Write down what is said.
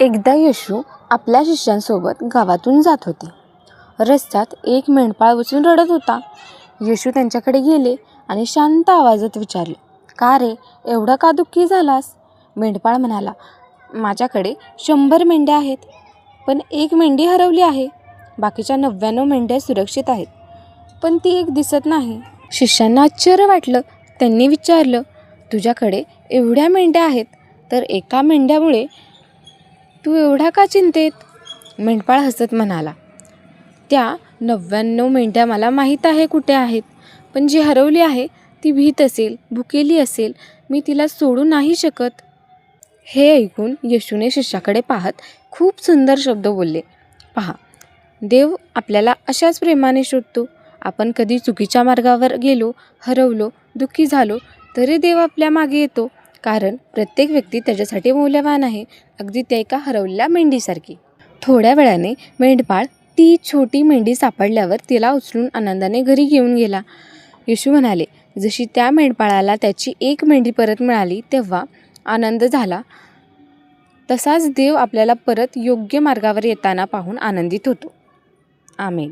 एकदा येशू आपल्या शिष्यांसोबत गावातून जात होते. रस्त्यात एक मेंढपाळ बसून रडत होता. येशू त्यांच्याकडे गेले आणि शांत आवाजात विचारले का रे एवढा का दुःखी झालास? मेंढपाळ म्हणाला माझ्याकडे शंभर मेंढ्या आहेत पण एक मेंढी हरवली आहे. बाकीच्या नव्याण्णव मेंढ्या सुरक्षित आहेत पण ती एक दिसत नाही. शिष्यांना आश्चर्य वाटलं. त्यांनी विचारलं तुझ्याकडे एवढ्या मेंढ्या आहेत तर एका मेंढ्यामुळे तू एवढा का चिंतेत? मेंढपाळ हसत म्हणाला. त्या नव्याण्णव मेंढ्या मला माहीत आहे कुठे आहेत. पण जी हरवली आहे ती भीत असेल भुकेली असेल मी तिला सोडू नाही शकत. हे ऐकून यशूने शिष्याकडे पाहत खूप सुंदर शब्द बोलले. पहा देव आपल्याला अशाच प्रेमाने शोधतो. आपण कधी चुकीच्या मार्गावर गेलो हरवलो दुःखी झालो तरी देव आपल्या मागे येतो. कारण प्रत्येक व्यक्ती त्याच्यासाठी मौल्यवान आहे. अगदी त्या एका हरवलेल्या मेंढीसारखी. थोड्या वेळाने मेंढपाळ ती छोटी मेंढी सापडल्यावर तिला उचलून आनंदाने घरी घेऊन गेला. येशू म्हणाले जशी त्या मेंढपाळाला त्याची एक मेंढी परत मिळाली तेव्हा आनंद झाला. तसाच देव आपल्याला परत योग्य मार्गावर येताना पाहून आनंदित होतो. आमेन.